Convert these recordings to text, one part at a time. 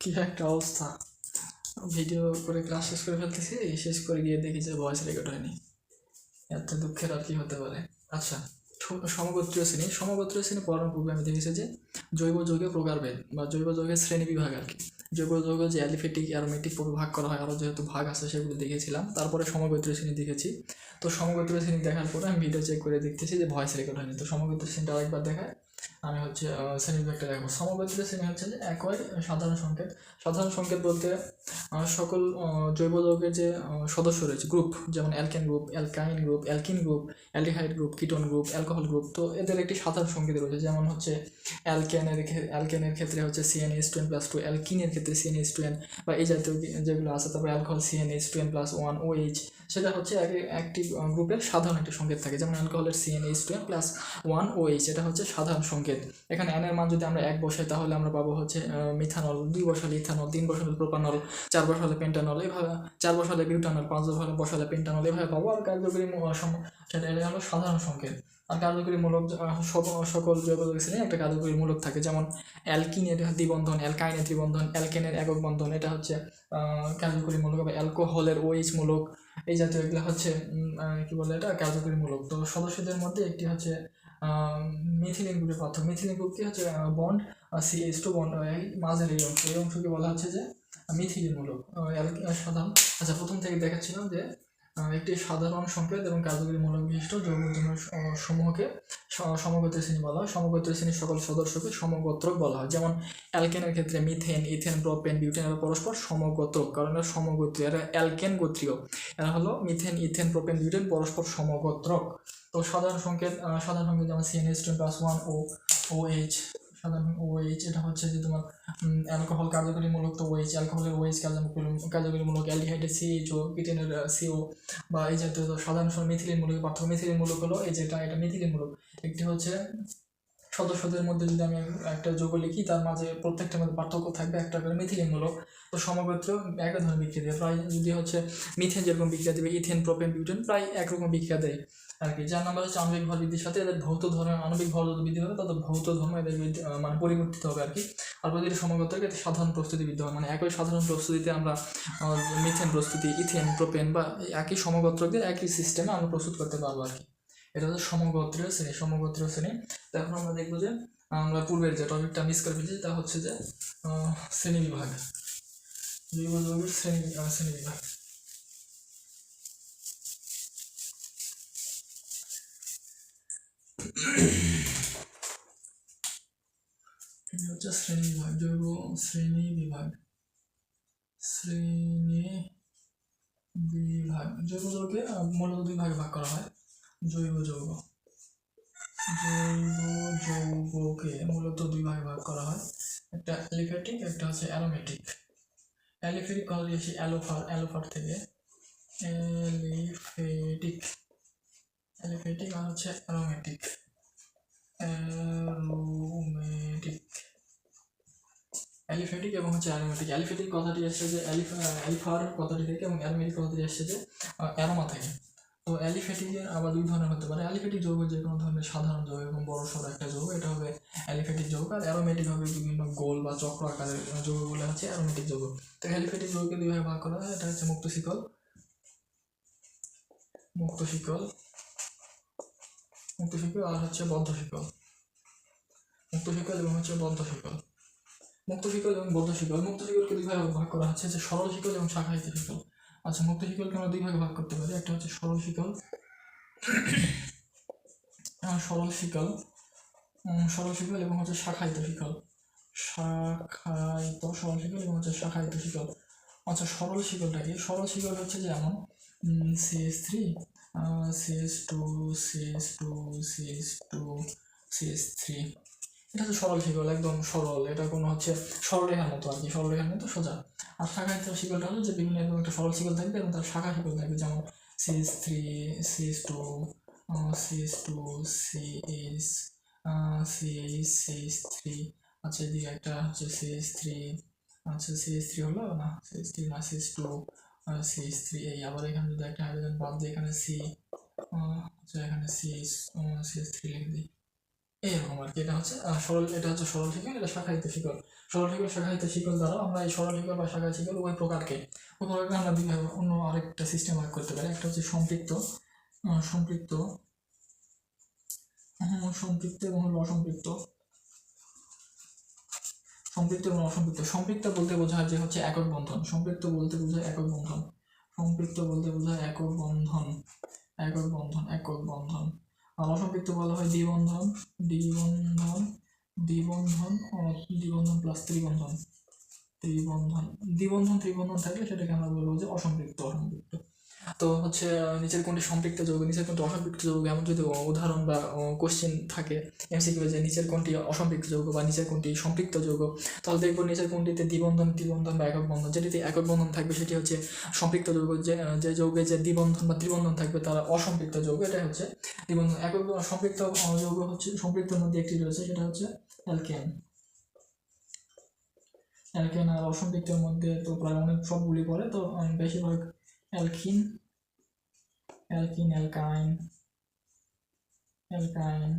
কি একটা অবস্থা। ভিডিও করে ক্লাস শেষ করে ফেলতেছি শেষ করে গিয়ে দেখি যে ভয়েস রেকর্ড হয়নি। এত দুঃখের আর কি হতে পারে। আচ্ছা সমগোত্রীয় শ্রেণি। সমগোত্রীয় শ্রেণি পড়ানোর পূর্বে আমি দেখেছি যে জৈব যৌগে প্রকারভেদ বা জৈব যৌগের শ্রেণি বিভাগ আর কি। জৈব যৌগ যে অ্যালিফেটিক অ্যারোমেটিক পূর্বে ভাগ করা হয় আরও যেহেতু ভাগ আছে সেগুলো দেখেছিলাম। তারপরে সমগোত্রীয় শ্রেণি দেখেছি। তো সমগোত্রীয় শ্রেণি দেখার পরে আমি ভিডিও চেক করে দেখতেছি যে ভয়েস রেকর্ড হয়নি তো সমগোত্রীয় শ্রেণীটা আরেকবার দেখায় আমি হচ্ছে শ্রেণি বিভাগটা দেখব। সমগোত্রীয় শ্রেণি হচ্ছে যে একই সাধারণ সংকেত। সাধারণ সংকেত বলতে সকল জৈব যৌগের যে সদস্য রয়েছে গ্রুপ যেমন alkane group alkyne group alkene group aldehyde group ketone group alcohol group তো এদের একটি সাধারণ সংকেত রয়েছে। যেমন হচ্ছে অ্যালকেনের অ্যালকেনের ক্ষেত্রে হচ্ছে CN H two plus two অ্যালকিনের ক্ষেত্রে সিএন এইচ টু বা এই জাতীয় যেগুলো আছে, তারপর alcohol C N H two plus one O H সেটা হচ্ছে একটি গ্রুপের সাধারণ একটি সংকেত থাকে। যেমন অ্যালকোহলের CN H two plus one O H এটা হচ্ছে সাধারণ সংকেত। এখানে এনের মান যদি আমরা এক বসাই, তাহলে আমরা পাবো হচ্ছে মিথানল দুই বসালে ইথানল তিন বসালে প্রোপানল চার বসালে পেন্টানল এভাবে চার বসালে বিউটানল পাঁচ বসালে পেন্টানল এভাবে পাবো। আর কার্যকরী এটা হলো সাধারণ সংকেত। আর কার্যকরী মূলক সকল জৈব শ্রেণি একটা কার্যকরী মূলক থাকে, যেমন অ্যালকিনের দ্বিবন্ধন, অ্যালকাইনের দ্বিবন্ধন, অ্যালকেনের একক বন্ধন, এটা হচ্ছে কার্যকরী মূলক বা অ্যালকোহলের ওইচ মূলক, এই জাতীয় এগুলো হচ্ছে কি বলে এটা? কার্যকরী মূলক। তো সদস্যদের মধ্যে একটি হচ্ছে মিথিলিন গ্রুপের পার্থক্য মিথিলিন গ্রুপ কি হচ্ছে? Bond C H two bond এই মাঝের এই অংশ। এই অংশকে বলা হচ্ছে যে মিথিলিন মূলক সাধারণ। আচ্ছা প্রথম থেকে দেখাচ্ছিলাম যে একটি সাধারণ সংকেত এবং কার্যকরী মূলক বিশিষ্ট যৌগ সমূহকে সমগোত্রী শ্রেণি বলা হয়। সমগোত্রী শ্রেণির সকল সদস্যকে সমগোত্রক বলা হয়। যেমন অ্যালকেনের ক্ষেত্রে মিথেন, ইথেন, প্রোপেন, বিউটেন এরা পরস্পর সমগোত্রক কারণ এরা সমগোত্রী, এরা অ্যালকেন গোত্রীয়। এরা হলো মিথেন, ইথেন, প্রোপেন, বিউটেন পরস্পর সমগোত্রক। তো সাধারণ সংকেত সাধারণ সংকেত যেমন CNS ten plus one O O H সাধারণ ওএইচ এটা হচ্ছে যে তোমার অ্যালকোহল কার্যকরীমূলক তো ওএইচ অ্যালকোহলের ওএইচ কার্যকরীমূলক অ্যালডিহাইডের সিএইচও কিটেনের সিও বা এই জাতীয় সাধারণ মিথিলিন মূলক পার্থক্য মিথিলিন মূলক হলো, এই যেটা, এটা মিথিলিন মূলক একটি হচ্ছে সদস্যদের মধ্যে যদি আমি একটা যোগ লিখি, তার মাঝে প্রত্যেকটার মধ্যে পার্থক্য থাকবে একটা করে মিথিলিনমূলক তো সমগোত্র একই ধরনের বিক্রিয়া দেয়। প্রায় যদি হচ্ছে মিথেন যেরকম বিক্রিয়া দেবে ইথেন প্রোপেন বিউটেন প্রায় একরকম বিক্রিয়া দেয়। আর কি, যার নাম্বার হচ্ছে আণবিক ভর বৃদ্ধির সাথে এদের ভৌত ধর্মের আণবিক ভর বৃদ্ধি হবে তাদের ভৌত ধর্ম এদের মানে পরিবর্তিত হবে আর কি। আর প্রতিটি সমগোত্রকে সাধারণ প্রস্তুতি বৃদ্ধি হয় মানে একই সাধারণ প্রস্তুতিতে আমরা মিথেন প্রস্তুতি, ইথেন, প্রোপেন বা একই সমগোত্রকে একই সিস্টেমে আমরা প্রস্তুত করতে পারব আর কি। এটা হচ্ছে সমগোত্রীয় শ্রেণি সমগোত্রীয় শ্রেণি। তো এখন আমরা দেখব যে, আমরা পূর্বের যে টপিকটা মিস করে ফেলছি তা হচ্ছে যে শ্রেণি বিভাগ। শ্রেণি শ্রেণি বিভাগ। হচ্ছে শ্রেণি বিভাগ জৈব শ্রেণি বিভাগ শ্রেণি বিভাগ জৈব যৌগকে মূলত দুই ভাগে ভাগ করা হয়। জৈব যৌগ। জৈব যৌগকে মূলত দুই ভাগে ভাগ করা হয়। একটা অ্যালিফ্যাটিক একটা হচ্ছে অ্যারোমেটিক। অ্যালিফেটিক কথা দিয়েছি অ্যালোফার অ্যালোফার থেকে। অ্যালিফেটিক অ্যালিফেটিক আর হচ্ছে অ্যারোমেটিক অ্যারোমেটিক অ্যালিফেটিক এবং হচ্ছে অ্যারোমেটিক অ্যালিফেটিক কথাটি এসছে যে অ্যালিফার কথাটি থেকে এবং অ্যারোমেটিক কথাটি এসছে যে অ্যারোমা থেকে। তো অ্যালিফেটিকের আবার দুই ধরনের হতে পারে। অ্যালিফেটিক যৌগ যে কোনো ধরনের সাধারণ যৌগ এবং বড় সড়ো একটা যৌগ, এটা হবে অ্যালিফেটিক যৌগ। আর অ্যারোমেটিক হবে বিভিন্ন গোল বা চক্র আকারের যৌগগুলো হচ্ছে অ্যারোমেটিক যৌগ। তো অ্যালিফেটিক যৌগকে দুইভাবে ভাগ করা হয়? এটা হচ্ছে মুক্ত শিকল। মুক্ত শিকল। মুক্ত শিকল আর হচ্ছে বদ্ধ শিকল মুক্ত শিকল এবং হচ্ছে বদ্ধ শিকল মুক্ত শিকল এবং বদ্ধ শিকল মুক্ত শিকলকে দুইভাবে ভাগ করা হচ্ছে, যে সরল শিকল এবং শাখায়িত শিকল আচ্ছা মুক্ত শিকলকে আমরা দুই ভাগে ভাগ করতে পারি। একটা হচ্ছে সরল শিকল সরল শিকল সরল শিকল এবং হচ্ছে শাখায়িত শিকল শাখায়িত সরল শিকল এবং হচ্ছে শাখায়িত শিকল আচ্ছা সরল শিকলটা কি? সরল শিকল হচ্ছে যেমন CS three two two two three এটা হচ্ছে সরল শিকল একদম সরল এটা কোনো হচ্ছে সরলরেখার মতো আর কি সরলরেখার মতো সোজা আর শাখায়িত শিকলটা হলো যে বিভিন্ন এরকম একটা সরল শিকল থাকবে এবং তার শাখা শিকল থাকবে যেমন CS three CS two CS two CS CS CS three আচ্ছা এদিকে একটা হচ্ছে সিএস থ্রি আচ্ছা সিএস থ্রি হলো না সিএস থ্রি না সিএস টু সিএস থ্রি এই আবার এখানে যদি একটা হাইড্রোজেন বাদ দিয়ে এখানে সি আচ্ছা এখানে সিএস সিএস থ্রি লিখে দিই। এরকম আর কি, এটা হচ্ছে সরল, এটা হচ্ছে সরল শিকল, এটা শাখায়িত শিকল। সরল শিকল শাখায়িত শিকল দ্বারা আমরা এই সরল শিকল বা শাখা শিকল ওই প্রকারকে ওই প্রকারকে আমরা দুইভাবে অন্য আরেকটা সিস্টেম ভাগ করতে পারি। একটা হচ্ছে সম্পৃক্ত সম্পৃক্ত সম্পৃক্ত এবং হলো অসম্পৃক্ত। সম্পৃক্ত এবং অসম্পৃক্ত। সম্পৃক্ত বলতে বোঝায় যে হচ্ছে একক বন্ধন। সম্পৃক্ত বলতে বোঝায় একক বন্ধন। সম্পৃক্ত বলতে বোঝায় একক বন্ধন। একক বন্ধন একক বন্ধন। আর অসম্পৃক্ত বলা হয় দ্বিবন্ধন দ্বিবন্ধন দ্বিবন্ধন দ্বিবন্ধন প্লাস ত্রিবন্ধন। ত্রিবন্ধন। দ্বিবন্ধন, ত্রিবন্ধন থাকলে সেটাকে আমরা বলব যে অসম্পৃক্ত অসম্পৃক্ত। তো হচ্ছে নিচের কোনটি সম্পৃক্ত যৌগ নিচের কোনটি অসম্পৃক্ত যৌগ, এমন যদি উদাহরণ বা কোশ্চেন থাকে এমসিকিউ যে নিচের কোনটি অসম্পৃক্ত যৌগ বা নিচের কোনটি সম্পৃক্ত যৌগ, তাহলে দেখব নিচের কোনটিতে দ্বিবন্ধন, ত্রিবন্ধন বা একক বন্ধন, যেটিতে একক বন্ধন থাকবে সেটি হচ্ছে সম্পৃক্ত যৌগ, যে যে যৌগে যে দ্বিবন্ধন বা ত্রিবন্ধন থাকবে তারা অসম্পৃক্ত যৌগ এটা হচ্ছে দ্বিবন্ধন। একক সম্পৃক্ত যৌগ হচ্ছে সম্পৃক্তের মধ্যে একটি রয়েছে, সেটা হচ্ছে অ্যালকেন অ্যালকেন আর অসম্পৃক্তের মধ্যে তো প্রায় অনেক সবগুলি পড়ে, তো বেশিরভাগ alkene alkene alkyne alkyne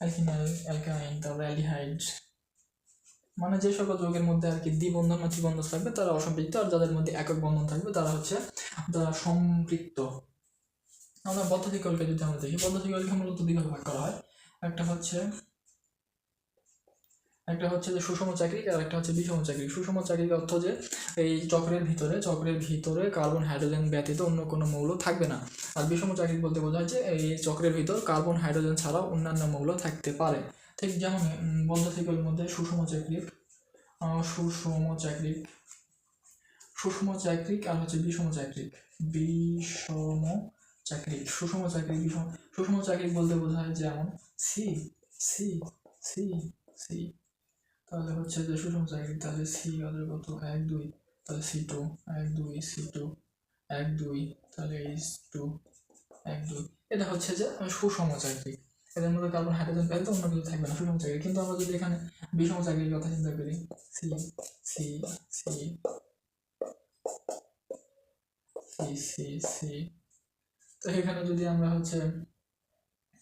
alkene alkyne তারপরে অ্যালডিহাইড মানে যে সকল যৌগের মধ্যে আর কি দ্বিবন্ধন বা ত্রিবন্ধন থাকবে, তারা অসম্পৃক্ত, আর যাদের মধ্যে একক বন্ধন থাকবে, তারা হচ্ছে তারা সম্পৃক্ত। আমরা বদ্ধধিকলকে যদি আমরা দেখি বদ্ধধিকলকে মূলত দুইভাবে ভাগ করা হয়। একটা হচ্ছে একটা হচ্ছে যে সুষম চাকরিক আর একটা হচ্ছে বিষম চাকরি। সুষম চাকরিক অর্থ যে এই চক্রের ভিতরে চক্রের ভিতরে কার্বন হাইড্রোজেন ব্যতীত অন্য কোনো মৌল থাকবে না। আর বিষম চাকরি বলতে বোঝায় যে এই চক্রের ভিতর কার্বন হাইড্রোজেন ছাড়াও অন্যান্য মৌল থাকতে পারে। ঠিক যেমন উম, বন্ধধিকলের মধ্যে সুষম চাকরিক আহ, সুষম চাকরি সুষম চাকরিক আর হচ্ছে বিষম চাকরিক বিষম চাকরি সুষম চাকরি বিষম সুষম চাকরি বলতে বোঝায় যেমন সি সি সি সি। তাহলে হচ্ছে যে সুষম চাকরিক তাহলে সি ওদের কত? এক দুই, তাহলে সি টু এক দুই সি টু এক দুই, তাহলে এইচ টু এক দুই। এটা হচ্ছে যে সুষম চাকরিক এদের মধ্যে কার্বন হাইড্রোজেন পেলে অন্য কিছু থাকবে না, সুষম চাকরি। কিন্তু আমরা যদি এখানে বিষম চাকরির কথা চিন্তা করি C C C C C C তো এখানে যদি আমরা হচ্ছে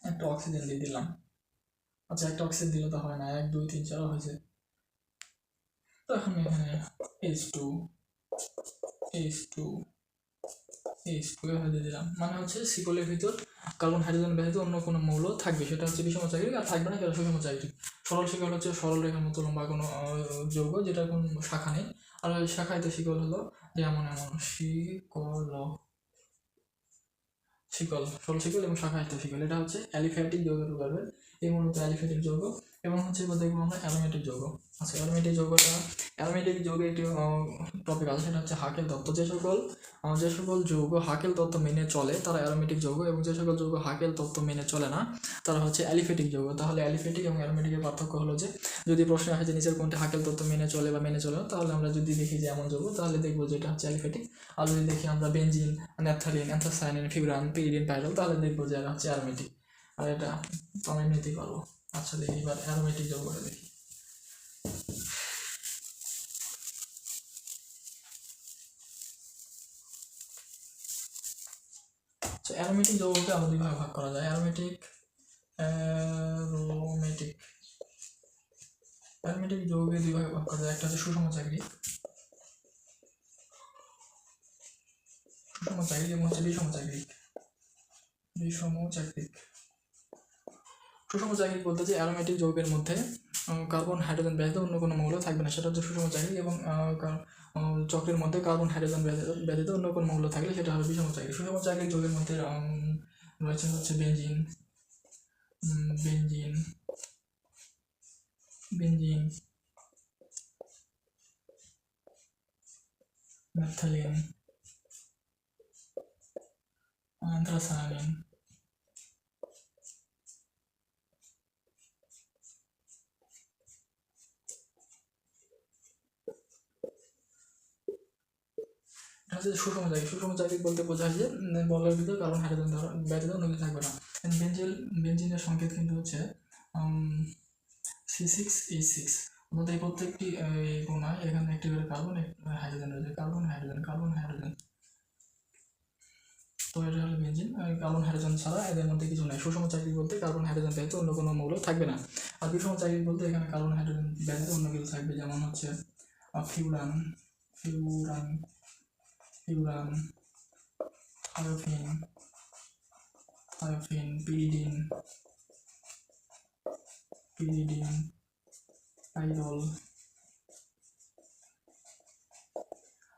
একটা অক্সিজেন দিয়ে দিলাম আচ্ছা একটা অক্সিজেন দিলে তো হয় না, এক, দুই, তিন, চার হয়েছে। তো এখন H two H two H two এভাবে দিলাম। মানে হচ্ছে সিকলের ভিতর কার্বন হাইড্রোজেন ব্যতীত অন্য কোনো মৌল থাকবে। সেটা হচ্ছে বিষম চাকরি আর থাকবে না সেটা সুষম চাকরি সরল শিকল হচ্ছে সরল রেখার মতো লম্বা কোনো আহ, যৌগ যেটার কোনো শাখা নেই। আর ওই শাখায়িত শিকল হলো যেমন এমন শিকল। শিকল সরল শিকল এবং শাখায়িত শিকল। এটা হচ্ছে অ্যালিফ্যাটিক যৌগের প্রকারভেদ এই মূলত অ্যালিফ্যাটিক যৌগ এবং হচ্ছে দেখব আমরা অ্যালোমেটিক যৌগ। আচ্ছা অ্যারোমেটিক যৌগটা, অ্যালোমেটিক যৌগের একটি টপিক আছে, সেটা হচ্ছে হাকেল তত্ত্ব। যে সকল যে সকল যৌগ হাকেল তত্ত্ব মেনে চলে, তারা অ্যারোমেটিক যৌগ এবং যে সকল যৌগ হাকেল তত্ত্ব মেনে চলে না, তারা হচ্ছে অ্যালিফেটিক যৌগ। তাহলে অ্যালিফেটিক এবং অ্যালোমেটিকের পার্থক্য হলো যে, যদি প্রশ্ন আসে যে নিচের কোনটি হাকেল তত্ত্ব মেনে চলে বা মেনে চলে না, তাহলে আমরা যদি দেখি যে এমন যৌগ, তাহলে দেখব যে এটা হচ্ছে অ্যালিফেটিক আর যদি দেখি আমরা benzene naphthalene anthocyanin, furan, pyridine, pyrrole, তাহলে দেখব যে এটা হচ্ছে অ্যারোমেটিক আর এটা আমি এমনিতেই পারব আচ্ছা দেখি, এবার অ্যারোমেটিক যৌগটা দেখি। আচ্ছা অ্যারোমেটিক যৌগকে আবার দুইভাবে ভাগ করা যায়। Aromatic aromatic. অ্যারোমেটিক যৌগকে দুই ভাগে ভাগ করা যায়। একটা হচ্ছে সুষম চাকরি। সুষম চাকরি এবং হচ্ছে বিষম চাকরি। বিষম চাকরি সুষম চাকরি বলতে যে অ্যারোমেটিক যৌগের মধ্যে কার্বন হাইড্রোজেন ব্যতীত অন্য কোনো মৌল থাকবে না, সেটা হচ্ছে সুষম চাকরি এবং চক্রের মধ্যে কার্বন হাইড্রোজেন ব্যতীত অন্য কোনো মৌল থাকলে সেটা হবে বিষম চাকরি সুষম চাকরি যৌগের মধ্যে রয়েছে হচ্ছে বেঞ্জিন বেঞ্জিন বেঞ্জিন ন্যাপথালিন অ্যান্থ্রাসায়ানিন হচ্ছে সুষম চাকরি সুষম চাকরি বলতে বোঝায় যে বলের ভিতর কার্বন হাইড্রোজেন ধরা ব্যতীত কিছু থাকবে না। বেঞ্জিল বেঞ্জিনের সংকেত কিন্তু হচ্ছে সি সিক্স এই সিক্স আমাদের এই প্রত্যেকটি কোনায় এখানে একটি করে কার্বন হাইড্রোজেন রয়েছে। কার্বন হাইড্রোজেন কার্বন হাইড্রোজেন তো এটা হলো বেঞ্জিন কার্বন হাইড্রোজেন ছাড়া এদের মধ্যে কিছু নেই। সুষম চাকরি বলতে কার্বন হাইড্রোজেন ব্যতীত অন্য কোনো মৌল থাকবে না। আর বিষম চাকরি বলতে এখানে কার্বন হাইড্রোজেন ব্যতীত অন্য কিছু থাকবে। যেমন হচ্ছে furan furan furan thiophene thiophene pyridine pyridine pyrrole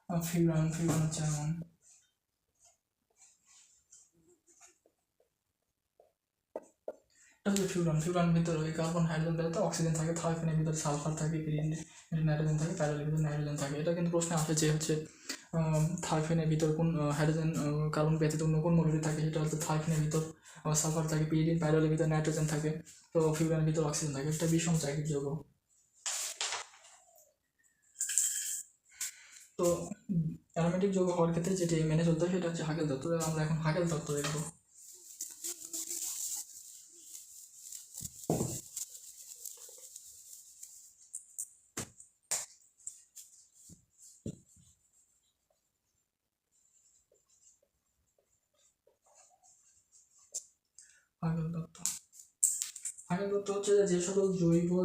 furan furan হচ্ছে এমন এটা হচ্ছে ফিউরান ভিতরে ওই কার্বন হাইড্রোজেন ব্যতীত অক্সিজেন থাকে থাইফেনের ভিতরে সালফার থাকে নাইট্রোজেন থাকে প্যারালের ভিতরে নাইট্রোজেন থাকে। এটা কিন্তু প্রশ্নে আসে যে হচ্ছে থাইফেনের ভিতর কোন হাইড্রোজেন কার্বন ব্যতীত অন্য কোন মৌলটি থাকে? সেটা হচ্ছে থাইফেনের ভিতর সালফার থাকে পিরিডিন প্যারালের ভিতর নাইট্রোজেন থাকে, তো ফিউরানের ভিতর অক্সিজেন থাকে। এটা বিষম চাকরির যৌগ তো অ্যারোমেটিক যৌগ হওয়ার ক্ষেত্রে যেটি মেনে চলতে হয়, সেটা হচ্ছে হাকেল তত্ত্ব। আমরা এখন হাকেল তত্ত্ব দেখব।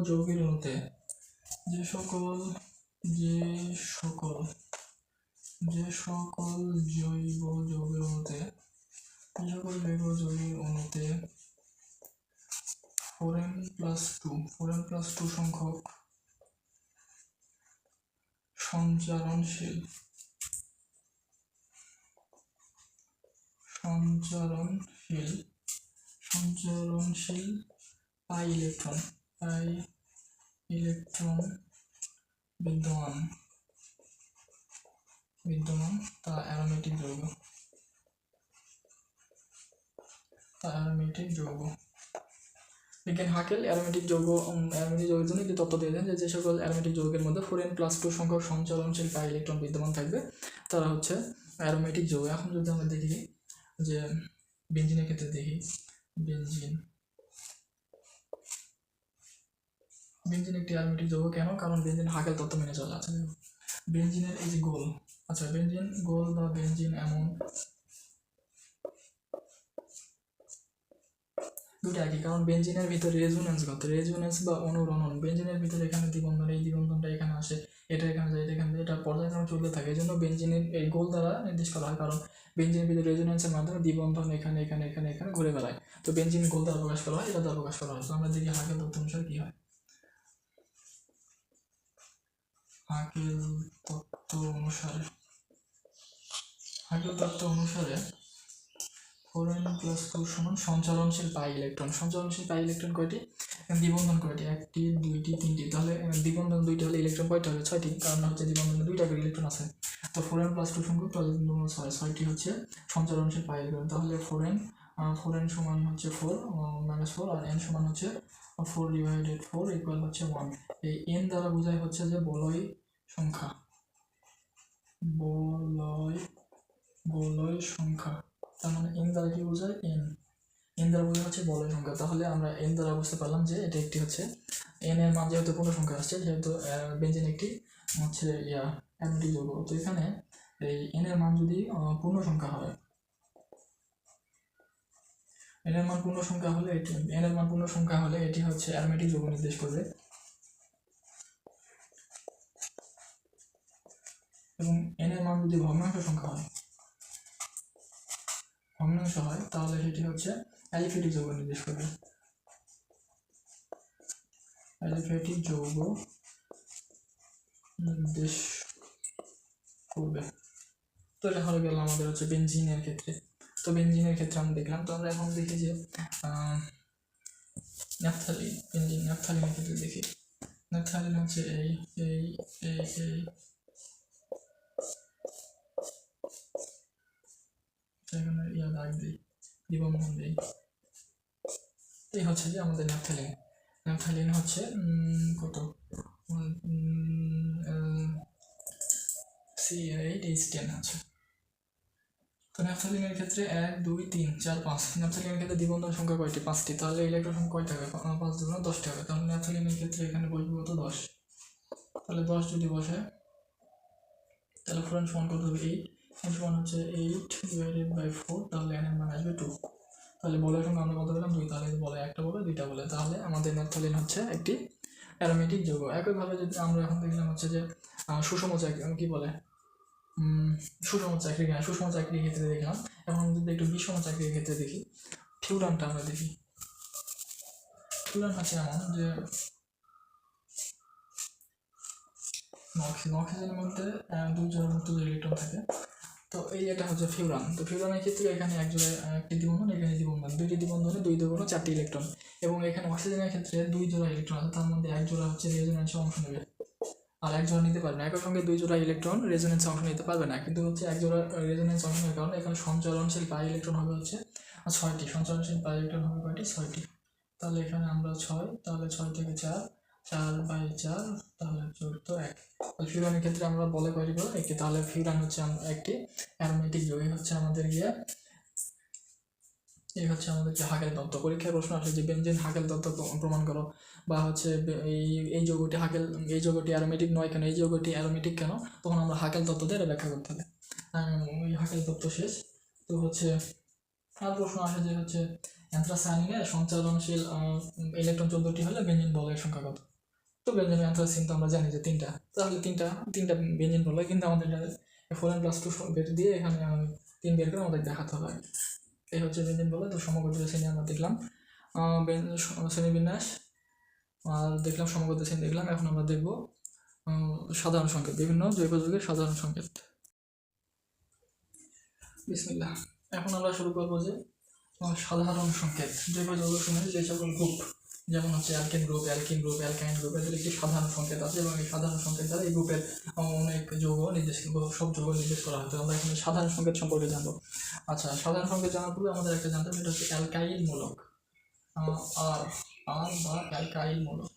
যৌগের অণুতে যে সকল যে সকল যে সকল জৈব যৌগের অণুতে যে সকল জৈব যৌগের অণুতে four M plus two four M plus two সংখ্যক সঞ্চারণশীল সঞ্চারণশীল সঞ্চারণশীল পাই ইলেকট্রন পাই ইলেকট্রন বিদ্যমান বিদ্যমান, তা অ্যারোমেটিক যৌগ। তা অ্যারোমেটিক যৌগ। বিজ্ঞান হাকেল অ্যারোমেটিক যৌগ অ্যারোমেটিক যৌগের জন্য একটি তত্ত্ব দিয়ে দেন যে যে সকল অ্যারোমেটিক যৌগের মধ্যে ফোর এন প্লাস টু সংখ্যক সঞ্চালনশীল পাই ইলেকট্রন বিদ্যমান থাকবে, তারা হচ্ছে অ্যারোমেটিক যৌগ। এখন যদি আমরা দেখি যে বেঞ্জিনের ক্ষেত্রে দেখি বেঞ্জিন বেঞ্জিন একটি অ্যারোমেটিক যৌগ কেন? কারণ বেঞ্জিন হাকেল তত্ত্ব মেনে চলে আছে। বেঞ্জিনের এই যে গোল আচ্ছা বেঞ্জিন গোল বা বেঞ্জিন এমন দুটো একই, কারণ বেঞ্জিনের ভিতরে রেজোনেন্স ঘটে রেজোনেন্স বা অনুরণন। বেঞ্জিনের ভিতরে এখানে দ্বিবন্ধন, এই দ্বিবন্ধনটা এখানে আসে, এটা এখানে যায়, এটা এখানে এটা পর্যায়ক্রমে চলতে থাকে। এই জন্য বেঞ্জিনের এই গোল দ্বারা নির্দেশ করা হয়, কারণ বেঞ্জিনের ভিতরে রেজোনেন্সের মাধ্যমে দ্বিবন্ধন এখানে এখানে এখানে এখানে ঘুরে বেড়ায়। তো বেঞ্জিন গোল দ্বারা প্রকাশ করা হয়, এটা দ্বারা প্রকাশ করা হয়। তো আমরা দেখি হাকেল তত্ত্ব অনুসারে কী হয়। হাকেল তত্ত্ব অনুসারে হাকেল তত্ত্ব অনুসারে ফোর এন প্লাস টু সমান সঞ্চালনশীল পাই ইলেকট্রন সঞ্চালনশীল পাই ইলেকট্রন কয়টি? দ্বিবন্ধন কয়টি? একটি, দুইটি, তিনটি। তাহলে দ্বিবন্ধন দুইটি হলে ইলেকট্রন কয়টা হবে ছয়টি। কারণ হচ্ছে দ্বিবন্ধনে দুইটা করে ইলেকট্রন আছে। তো ফোর এন প্লাস টু সংখ্যক ছয়। ছয়টি হচ্ছে সঞ্চালনশীল পাই ইলেকট্রন তাহলে ফোর এন ফোর এন সমান হচ্ছে ফোর মাইনাস ফোর আর এন সমান হচ্ছে ফোর ডিভাইডেড ফোর ইকুয়াল হচ্ছে ওয়ান এই এন দ্বারা বোঝায় হচ্ছে যে বলয় সংখ্যা। বলয় বলয় সংখ্যা। তার মানে এন দ্বারা কি বোঝায়? এন এন দ্বারা বোঝায় হচ্ছে বলয় সংখ্যা। তাহলে আমরা এন দ্বারা বুঝতে পারলাম যে এটা একটি হচ্ছে এন এর মান যেহেতু পূর্ণ সংখ্যা আসছে, সেহেতু বেঞ্জিন একটি, হচ্ছে, ইয়া অ্যামিটি যৌগ তো এখানে এই এন এর মান যদি পূর্ণ সংখ্যা হয় এন এর মান পূর্ণ সংখ্যা হলে এটি এন এর মান পূর্ণ সংখ্যা হলে এটি হচ্ছে অ্যারোমেটিক যৌগ নির্দেশ করবে। এবং এন এর মান যদি ভগ্নাংশ সংখ্যা হয়, ভগ্নাংশ হয়, তাহলে সেটি হচ্ছে অ্যালিফেটিক যৌগ নির্দেশ করবে। অ্যালিফেটিক যৌগ নির্দেশ করবে। তো এটা হয়ে গেল আমাদের হচ্ছে বেঞ্জিনের ক্ষেত্রে। তো বেঞ্জিনের ক্ষেত্রে আমরা দেখলাম। তো আমরা এখন দেখি যে ন্যাপথালিন বেঞ্জিন ন্যাপথালিনের ক্ষেত্রে দেখি। ন্যাপথালিন হচ্ছে এই এই এই এই। এখানে ইয়া দাগ দিই দিবন্ধন দিই। এই হচ্ছে যে আমাদের ন্যাপথালিন ন্যাপথালিন হচ্ছে কত? সি এইট এইচ টেন আছে। তো ন্যাপথালিনের ক্ষেত্রে এক, দুই, তিন, চার, পাঁচ। ন্যাপথালিনের ক্ষেত্রে দ্বিবন্ধন সংখ্যা কয়টি? পাঁচটি। তাহলে ইলেকট্রন সংখ্যা কয়টা হবে? পাঁচ দুগুণ দশটা হবে। তাহলে ন্যাপথালিনের ক্ষেত্রে এখানে বসবে কত? দশ। তাহলে দশ যদি বসে, তাহলে ফোরন সমান কত হবে? এইট এর সমান হচ্ছে এইট ডিভাইডেড বাই ফোর তাহলে এন এর মান আসবে টু তাহলে বলের সঙ্গে আমরা কত পেলাম? দুই। তাহলে বলে একটা বলে, দুইটা বলে। তাহলে আমাদের ন্যাপথলিন হচ্ছে একটি অ্যারোমেটিক যৌগ। একইভাবে যদি আমরা এখন দেখলাম হচ্ছে যে সুষম চাকরি কি বলে? সুষম চাকরি হ্যাঁ সুষম চাকরির ক্ষেত্রে দেখলাম এখন যদি একটু বিষম চাকরির ক্ষেত্রে দেখি ফিউরানটা আমরা দেখি। ফিউরান হচ্ছে এমন যে নক্সি অক্সিজেনের মধ্যে আহ, দুই জোড়া মুক্ত ইলেকট্রন থাকে। তো এই এটা হচ্ছে ফিউরান তো ফিউরানের ক্ষেত্রে এখানে এক জোড়া একটি দ্বিবন্ধন এখানে দ্বিবন্ধন। দুইটি দ্বিবন্ধনে দুই দ্বিবন্ধ চারটি ইলেকট্রন এবং এখানে অক্সিজেনের ক্ষেত্রে দুই জোড়া ইলেকট্রন আছে। তার মধ্যে এক জোড়া হচ্ছে রেজোনেন্সে অংশ নেবে। আর এক জোড়া নিতে পারবে না। একই সঙ্গে দুই জোড়া ইলেকট্রন রেজোনেন্সে অংশ নিতে পারবে না। কিন্তু হচ্ছে এক জোড়া রেজোনেন্স অংশ নেওয়ার কারণে এখানে সঞ্চালনশীল পাই ইলেকট্রন হবে হচ্ছে ছয়টি। সঞ্চালনশীল পাই ইলেকট্রন হবে কয়টি? ছয়টি। তাহলে এখানে আমরা ছয়, তাহলে ছয় থেকে চার চার বাই চার, তাহলে চতুর্থ এক। ফিউরানের ক্ষেত্রে আমরা বলে কয়টি বলে একটি তাহলে ফিউরান হচ্ছে একটি অ্যারোমেটিক যৌগ। হচ্ছে আমাদের গিয়ে এই হচ্ছে আমাদের যে হাকেল তত্ত্ব পরীক্ষায় প্রশ্ন আসে যে বেঞ্জিন হাকেল তত্ত্ব প্রমাণ করো। বা হচ্ছে এই এই যৌগটি হাকেল, এই যৌগটি অ্যারোমেটিক নয় কেন, এই যৌগটি অ্যারোমেটিক কেন, তখন আমরা হাকেল তত্ত্ব দিয়ে ব্যাখ্যা করতে হবে। ওই হাকেল তত্ত্ব শেষ। তো হচ্ছে আর প্রশ্ন আসে যে হচ্ছে অ্যান্থ্রাসায়ানিনে সঞ্চালনশীল ইলেকট্রন চোদ্দটি হলে বেঞ্জিন বলের সংখ্যা কত? তো বেঞ্জিন অ্যান্থ্রাসিন তো আমরা জানি যে তিনটা। তাহলে তিনটা তিনটা বেঞ্জিন বলে কিন্তু আমাদের ফোর এন প্লাস টু বের দিয়ে এখানে তিন বের করে আমাদের দেখাতে হবে। এই হচ্ছে বেঞ্জিন বলে, তো সমগ্র শ্রেণি আমরা দেখলাম। শ্রেণীবিন্যাস আর দেখলাম সমগত শ্রেণি দেখলাম, এখন আমরা দেখব সাধারণ সংকেত, বিভিন্ন জৈব যৌগের সাধারণ সংকেত। বিসমিল্লাহ। এখন আমরা শুরু করব যে সাধারণ সংকেত, জৈব যৌগ যৌগসমূহের যে সকল গ্রুপ, যেমন হচ্ছে alkane group, alkene group, alkyne group, এদের একটি সাধারণ সংকেত আছে এবং এই সাধারণ সংকেত দ্বারা এই গ্রুপের অনেক যৌগ নির্দেশ, সব যৌগ নির্দেশ করা হয় আমরা এখানে সাধারণ সংকেত সম্পর্কে জানব। আচ্ছা সাধারণ সংকেত জানার পূর্বে আমাদের একটা জানতে হবে, এটা হচ্ছে অ্যালকাইল মূলক আর আর বা অ্যালকাইল মূলক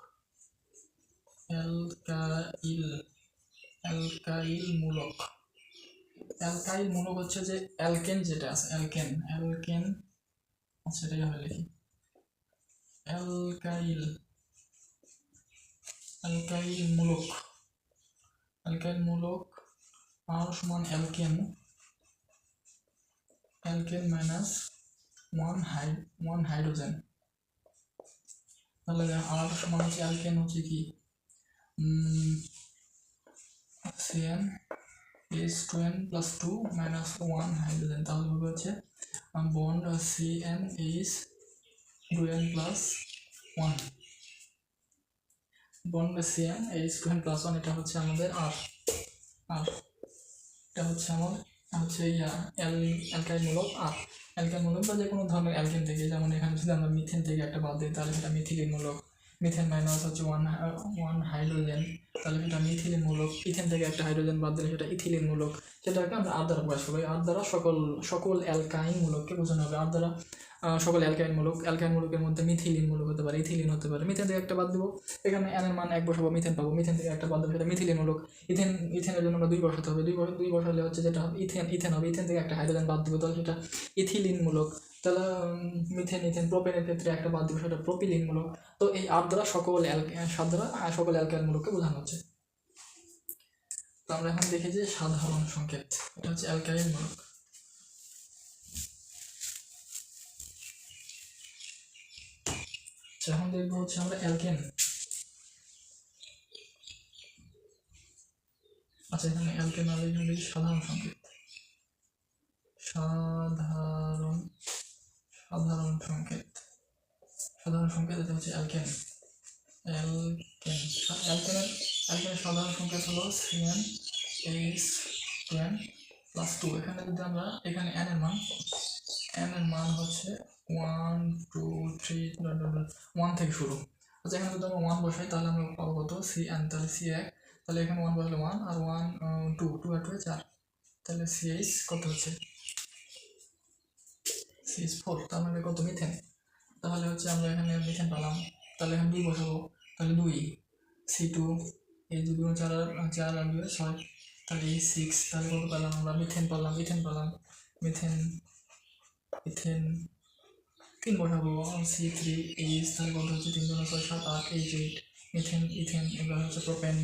অ্যালকাইল অ্যালকাইল মূলক অ্যালকাইল মূলক হচ্ছে যে অ্যালকেন যেটা আছে, অ্যালকেন অ্যালকেন আচ্ছা এটাই হবে লিখি। অ্যালকাইল অ্যালকাইল মূলক অ্যালকাইল মূলক আর সমান অ্যালকেন। অ্যালকেন মাইনাস ওয়ান হাই, ওয়ান হাইড্রোজেন। তাহলে আর সমান হচ্ছে অ্যালকেন হচ্ছে কি? CN S two N plus two minus one hydrogen তাহলে হবে হচ্ছে bond C N H two N plus one bond C N H two N plus one এটা হচ্ছে আমাদের আর আর এটা হচ্ছে আমার হচ্ছে ইয়া, অ্যাল অ্যালকাইলমূলক আর বা যে কোনো ধরনের অ্যালকেন থেকে, যেমন এখানে যদি আমরা মিথেন থেকে একটা বাদ দিই, তাহলে সেটা মিথিলিনমূলক। মিথেন মাইনাস হচ্ছে ওয়ান ওয়ান হাইড্রোজেন তাহলে সেটা মিথিলিনমূলক ইথেন থেকে একটা হাইড্রোজেন বাদ দিলে সেটা ইথিলিনমূলক সেটাকে আমরা আর দ্বারা এই আর দ্বারা সকল সকল অ্যালকাইন মূলককে বোঝানো হবে। আর দ্বারা সকল অ্যালকাইন মূলক। অ্যালকাইন মূলকের মধ্যে মিথিলিন মূলক হতে পারে। ইথিলিন হতে পারে। মিথেন থেকে একটা বাদ দেবো। এখানে এনের মান এক বসাবো মিথেন পাবো। মিথেন থেকে একটা বাদ দেবো, সেটা মিথিলিন মূলক। ইথেন, ইথেনের জন্য আমরা দুই বসাতে হবে। দুই দুই বসালে হচ্ছে যেটা ইথেন ইথেন হবে। ইথেন থেকে একটা হাইড্রোজেন বাদ দেবো, তাহলে সেটা ইথিলিন মূলক। তাহলে মিথেন ইথেন প্রোপেনের ক্ষেত্রে একটা বাদ দেবো, সেটা প্রোপিলিনমূলক। তো এই আর দ্বারা সকল সাত দ্বারা সকল অ্যালকাইন মূলককে বোঝানো হচ্ছে। তো আমরা এখন দেখি যে সাধারণ সংকেত, এটা হচ্ছে অ্যালকাইল মূলক আচ্ছা এখন দেখব হচ্ছে আমরা অ্যালকেন। আচ্ছা এখানে অ্যালকেন আর এখানে সাধারণ সংকেত সাধারণ সাধারণ সংকেত সাধারণ সংকেত এটা হচ্ছে অ্যালকেন। অ্যালকেন, অ্যালকেনের অ্যালকেনের সাধারণ সংকেত হলো CN H ten plus two এখানে যদি আমরা, এখানে এন এর মান এন এর মান হচ্ছে ওয়ান টু থ্রি ওয়ান থেকে শুরু। আচ্ছা এখানে যদি আমরা ওয়ান বসাই, তাহলে আমরা পাবো কত? সি এন তাহলে সি এক তাহলে এখানে ওয়ান বসালে ওয়ান আর ওয়ান টু টু আর টু চার। তাহলে সি এইচ কত হচ্ছে? সি এইচ ফোর তার মানে কত? মিথেন তাহলে হচ্ছে আমরা এখানে মিথেন পেলাম। তাহলে এখানে দুই বসাবো। তাহলে দুই। সি টু এই গুণ চার চার আর দুই ছয়। তাহলে এই সিক্স তাহলে কত পেলাম আমরা? মিথেন পেলাম মিথেন পেলাম। মিথেন ইথেন তিন বসাবো। সি থ্রি এইচ তাহলে কত হচ্ছে? তিন গুণ ছয়, সাত, আট এইচ এইট মিথেন ইথেন এবার হচ্ছে প্রোপেন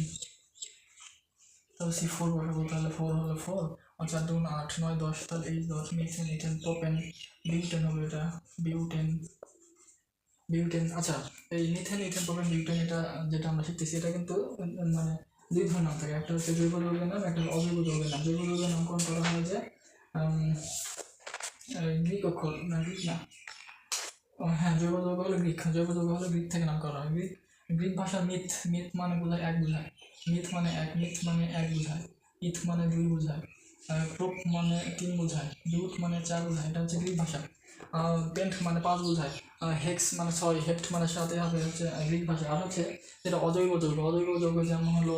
তাহলে সি ফোর বসাবো। তাহলে ফোর হলো ফোর আর চার দুগুণ আট, নয়, দশ। তাহলে এই দশ মিথেন ইথেন প্রোপেন বিউটেন হবে এটা। বিউটেন বিউটেন আচ্ছা এই মিথেন ইথেন প্রোপেন বিউটেন এটা যেটা আমরা শিখতেছি, এটা কিন্তু মানে দুই ধরনের নাম থাকে একটা হচ্ছে জৈব যৌগের নাম, একটা অজৈব যৌগের নাম। জৈব যৌগের নামকরণ করা হয় যে গ্রিক অক্ষর, না, গ্রিক না। হ্যাঁ জৈব যৌগ হলো গ্রিক। জৈব যৌগ হলো গ্রিক থেকে নাম করা হয়। গ্রিক গ্রিক ভাষা মিথ মিথ মানে বোঝায় এক বোঝায়। মিথ মানে এক মিথ মানে এক বোঝায়। ইথ মানে দুই বোঝায়। প্রোপ মানে তিন বোঝায়। বিউট মানে চার বোঝায়। এটা হচ্ছে গ্রিক ভাষা। পেন্ট মানে পাঁচ বোঝায়। হেক্স মানে সরি হেক্ট মানে সাথে হবে হচ্ছে গ্রিক ভাষা আর হচ্ছে, যেটা অজৈব যৌগ অজৈব যৌগ যেমন হলো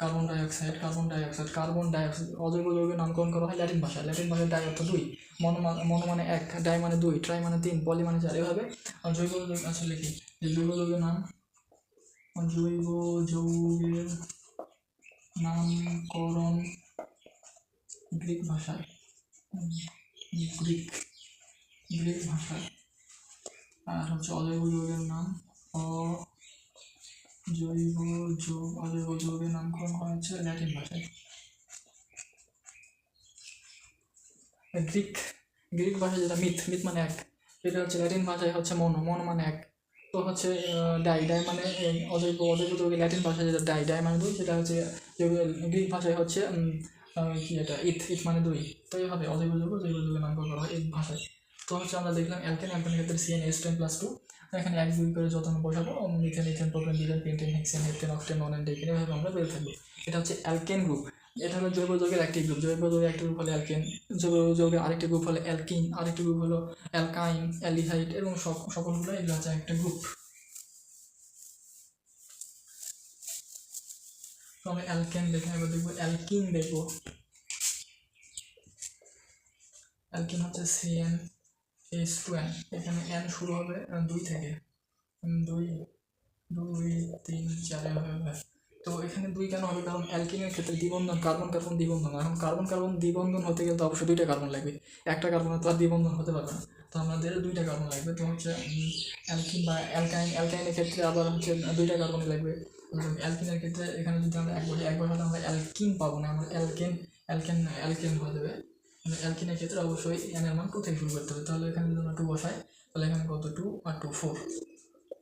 carbon dioxide carbon dioxide carbon dioxide অজৈব যৌগের নামকরণ করা হয় ল্যাটিন ভাষা ল্যাটিন ভাষায় ডাই অর্থ দুই, মনো মনো মানে এক ডাই মানে দুই ট্রাই মানে তিন পলি মানে চার, এভাবে। জৈব যৌগ আসলে কি যে জৈব যৌগের নাম জৈব যৌগের নামকরণ গ্রিক ভাষায়। গ্রিক গ্রিক ভাষায়। আর হচ্ছে অজৈব যৌগের নাম। অজৈব যৌগ অজৈব যৌগের নামকরণ করা হচ্ছে ল্যাটিন ভাষায়। গ্রিক গ্রিক ভাষায় যেটা, মিথ মিথ মানে এক। এটা হচ্ছে ল্যাটিন ভাষায় হচ্ছে মনো মনো মানে এক। তো হচ্ছে ডাই ডাই মানে অজৈব অজৈব যৌগে ল্যাটিন ভাষায় যেটা ডাই ডাই মানে দুই, সেটা হচ্ছে গ্রিক ভাষায় হচ্ছে কি এটা, ইথ ইথ মানে দুই। তো এইভাবে অজৈব যৌগ জৈব যৌগের নামকরণ করা হয় এই ভাষায়। তো হচ্ছে আমরা দেখলাম অ্যালকেন অ্যালকেনের ক্ষেত্রে CN S ten plus two এখানে এক, দুই করে যত বসাবো methane ethane propane Dijen pentane hexane hexane octane non and decane এভাবে আমরা বের থাকব। এটা হচ্ছে অ্যালকেন গ্রুপ এটা হলো জৈব যৌগের একটি গ্রুপ জৈব যৌগের একটি গ্রুপ হলো অ্যালকেন জৈব যৌগের আরেকটি গ্রুপ হলো অ্যালকিন আরেকটি গ্রুপ হলো অ্যালকাইন অ্যালিহাইড এবং সকলগুলো এগুলো হচ্ছে একটা গ্রুপ তো আমরা অ্যালকেন দেখে এবার দেখব অ্যালকিন দেখব। অ্যালকিন হচ্ছে সিএন এস টু এন এখানে এন শুরু হবে দুই থেকে। দুই দুই, তিন, চার হবে তো এখানে দুই কেন হবে? কারণ অ্যালকিনের ক্ষেত্রে দ্বিবন্ধন কার্বন কার্বন দ্বিবন্ধন। এখন কার্বন কার্বন দ্বিবন্ধন হতে গেলে তো অবশ্যই দুইটা কার্বন লাগবে। একটা কার্বনে তো আর দ্বিবন্ধন হতে পারবে না। তো আমাদের দুইটা কার্বন লাগবে। তো হচ্ছে অ্যালকিন বা অ্যালকাইন অ্যালকাইনের ক্ষেত্রে আবার হচ্ছে দুইটা কার্বনই লাগবে। অ্যালকিনের ক্ষেত্রে এখানে যদি আমরা এক বসে একবার হলে আমরা অ্যালকিন পাবো না। আমরা অ্যালকেন অ্যালকেন অ্যালকেন হয়ে যাবে। অ্যালকিনের ক্ষেত্রে অবশ্যই এন এর মান টু থেকে শুরু করতে হবে। তাহলে এখানে যদি আমরা টু বসাই, তাহলে এখানে কত? টু আর two four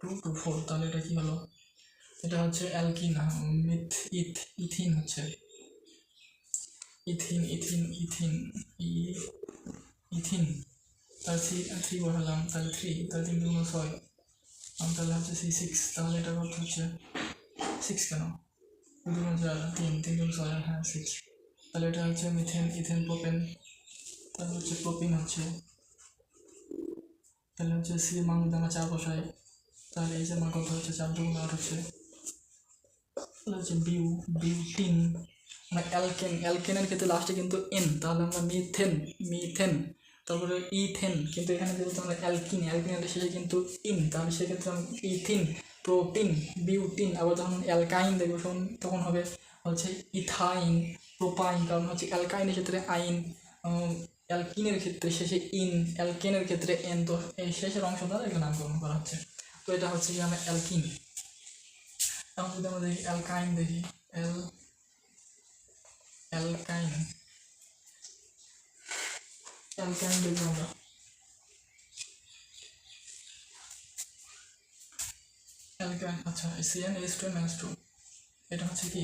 two two four তাহলে এটা কি হলো? এটা হচ্ছে অ্যালকিন মিথ, ইথ, ইথিন হচ্ছে। Ethene ethene ethene ethene. তাহলে থ্রি থ্রি বসালাম, তাহলে থ্রি, তাহলে তিন দুগুণ ছয়। তাহলে হচ্ছে সি সিক্স। তাহলে এটা কত হচ্ছে সিক্স কেন? দুগুণ চার, তিন তিন দুগুণ ছয় হ্যাঁ সিক্স তাহলে এটা হচ্ছে মিথেন, ইথেন, প্রোপেন। তাহলে হচ্ছে প্রোপিন হচ্ছে। তাহলে হচ্ছে সি যদি আমরা চার বসাই তাহলে এই যে কত হচ্ছে চার দুগুণ আট হচ্ছে। তাহলে হচ্ছে বিউ বিউটিন মানে অ্যালকেন, অ্যালকেনের ক্ষেত্রে লাস্টে কিন্তু এন তাহলে আমরা মিথেন মিথেন। তারপরে ইথেন, কিন্তু এখানে যেহেতু আমরা অ্যালকিন, অ্যালকিনের শেষে কিন্তু ইন তাহলে সেক্ষেত্রে আমরা ইথিন, প্রোটিন, বিউটিন, আবার যখন অ্যালকাইন দেখব তখন তখন হবে হচ্ছে ইথাইন, প্রোপাইন, কারণ হচ্ছে অ্যালকাইনের ক্ষেত্রে আইন অ্যালকিনের ক্ষেত্রে শেষে ইন, অ্যালকেনের ক্ষেত্রে এন, তো এই শেষের অংশ দ্বারা এগুলো নামকরণ করা হচ্ছে। তো এটা হচ্ছে কি আমরা অ্যালকিন। এখন যদি আমরা দেখি অ্যালকাইন দেখি এল অ্যালকাইন। অ্যালকাইন দেখব আমরা। অ্যালকাইন আচ্ছা CN, H two minus two. এটা হচ্ছে কি?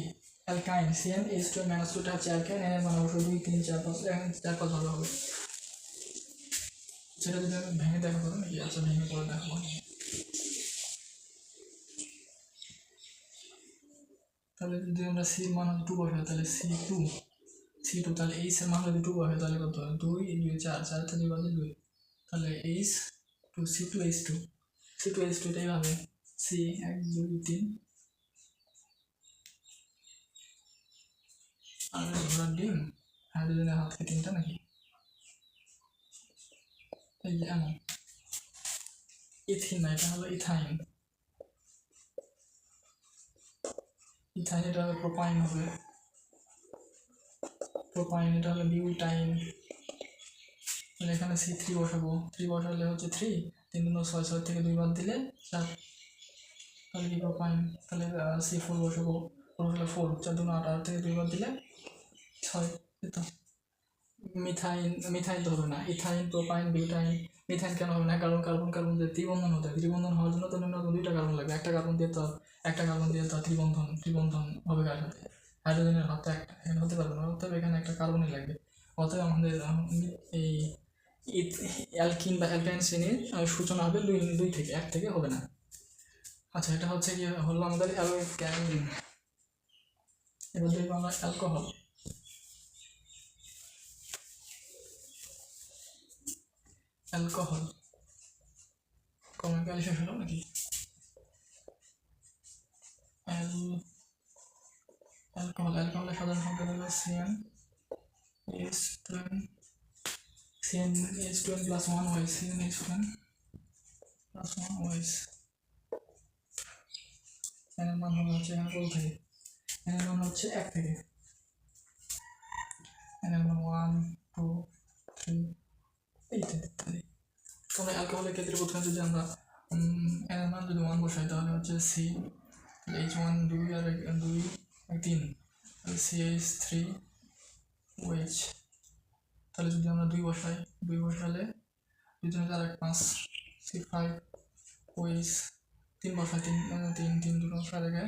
Alkyne CN H two minus টুটা হচ্ছে অ্যালকাইন এর মানে অবশ্যই দুই তিন চার পাঁচ এখন চার পাঁচ ভালো হবে সেটা যদি আমি ভেঙে দেখাবো নাকি আচ্ছা ভেঙে পরে দেখাবো তাহলে যদি আমরা সি মান টু বসাই তাহলে সি টু সি টু তাহলে এইচ এর মান যদি টু বসাই তাহলে কত হয় দুই দুই চার চার থেকে বাজে দুই তাহলে H two C two H two C two H two এটাই হবে সি এক দুই তিন আর ঘোড়ার ডিম, হাইড্রোজেনের হাত কি তিনটা নাকি? এই যে এমন। ইথিন না, এটা হলো ইথাইন। ইথাইন এটা হলো প্রোপাইন হবে। প্রোপাইন এটা হলো বিউটাইন। তাহলে এখানে সি থ্রি বসাবো। থ্রি বসালে হচ্ছে থ্রি, তিন দিন ছয় ছয় থেকে দুই বাদ দিলে চার। তাহলে কি প্রোপাইন? তাহলে সি ফোর বসাবো। ফোর হলে ফোর, চার দুন আট আট থেকে দুই বাদ দিলে ছয় মিথাইন মিথাইন তো হবে না। Ethyne propyne, butyne. মিথাইন কেন হবে না? কারণ কার্বন কার্বন যে ত্রিবন্ধন হতে হয়। ত্রিবন্ধন হওয়ার জন্য তো ন্যূনতম দুইটা কার্বন লাগবে। একটা কার্বন দিয়ে তো একটা কার্বন দিয়ে তো ত্রিবন্ধন ত্রিবন্ধন হবে কার সাথে হাইড্রোজেনের হাতে একটা। এখানে হতে পারবে না। অতএব এখানে একটা কার্বনই লাগবে। অতএব আমাদের এই অ্যালকিন বা অ্যালকাইন শ্রেণির সূচনা হবে দুই দুই থেকে। এক থেকে হবে না। আচ্ছা এটা হচ্ছে কি, হলো আমাদের অ্যালকাইন। এবার দেখব আমরা অ্যালকোহল। অ্যালকোহল। কমে শেষ হলো নাকি? অ্যাল অ্যালকোহল অ্যালকোহলের সাধারণ সংকেত হলো CN S two N CN S two N plus one wise CN S two N plus one wise এনের মান হবে হচ্ছে এখানে কত থেকে? এনের মান হচ্ছে এক থেকে। এনের মান ওয়ান টু থ্রি ইত্যাদি ইত্যাদি তবে অ্যালকোহলের ক্ষেত্রে প্রথমে যদি আমরা এনের মান যদি ওয়ান বসাই, তাহলে হচ্ছে সি এইচ ওয়ান দুই আর দুই, তিন সি এইচ থ্রি ওএইচ তাহলে যদি আমরা দুই বসাই, দুই বসালে দুই তিন চার এক পাঁচ সি ফাইভ ওএইচ তিন বসাই, তিন তিন তিন দুটো চার একে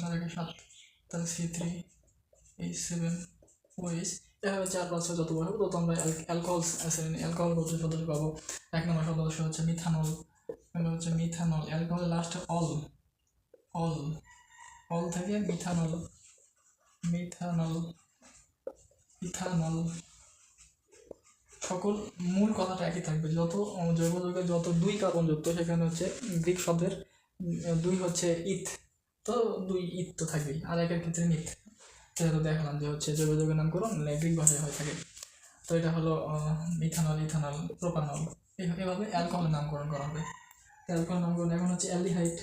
চার একে সাত, তাহলে C three H seven OH এভাবে চার পাঁচ ছয় যত বসাবো তত আমরা অ্যালকোহল অ্যালকোহল বলতে সদস্য পাবো। এক নম্বর সদস্য হচ্ছে মিথানল হচ্ছে মিথানল অ্যালকোহল লাস্টে অল অল অল থেকে মিথানল মিথানল ইথানল সকল মূল কথাটা একই থাকবে। যত জৈব যৌগের যত দুই কার্বন যুক্ত, সেখানে হচ্ছে গ্রিক শব্দের দুই হচ্ছে ইথ, তো দুই ইথ তো থাকবেই, আর একের ক্ষেত্রে মিথ। সেটা দেখালাম যে হচ্ছে জৈব যৌগের নামকরণ গ্রিক ভাষায় হয়ে থাকে। তো এটা হলো আহ, মিথানল ইথানল প্রোপানল। এভাবে অ্যালকোহলের নামকরণ করা হবে। অ্যালকোহল নামকরণ এখন হচ্ছে অ্যালডিহাইড।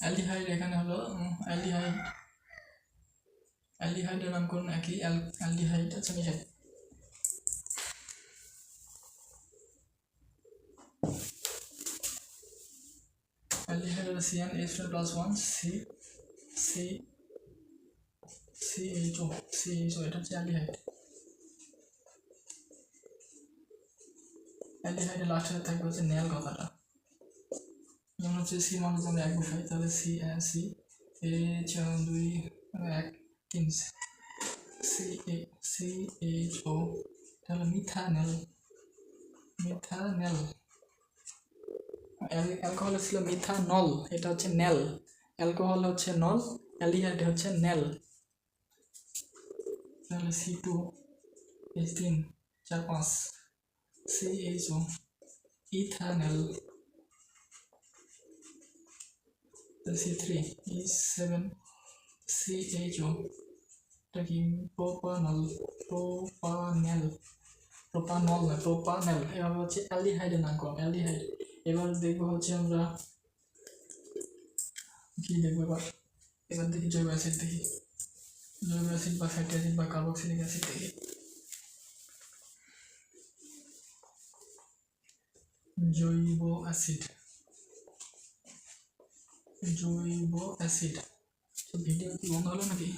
অ্যালডিহাইড এখানে হলো অ্যালডিহাইড অ্যালডিহাইডের নামকরণ একই অ্যাল- অ্যালডিহাইড আছে মিশাই অ্যালডিহাইড হলো CN H plus one C C C H O C H O এটা হচ্ছে অ্যালডিহাইড অ্যালডিহাইডের লাস্টে থাকবে হচ্ছে নেল কথাটা যেমন হচ্ছে সি মানে যদি এক বসাই তাহলে সি সি এইচ দুই এক তিন সি সি এইচ ও তাহলে মিথানেল মিথানেল অ্যালকোহল ছিল মিথানল এটা হচ্ছে নেল অ্যালকোহল হচ্ছে নল অ্যালডিহাইড হচ্ছে নেল তাহলে সি টু এইচ তিন চার পাঁচ C H O ethanal C three H seven C H O এটা কি প্রোপানল প্রোপানেল প্রোপানল না প্রোপানেল এভাবে হচ্ছে অ্যালডিহাইডের নাম কম অ্যালডিহাইড। এবার দেখব হচ্ছে আমরা কি দেখব এবার? এবার দেখি জৈব অ্যাসিড দেখি। জৈব অ্যাসিড বা ফ্যাটি অ্যাসিড বা কার্বক্সিলিক অ্যাসিড থেকে জৈব অ্যাসিড জৈব অ্যাসিড ভিডিও কি বন্ধ হলো নাকি?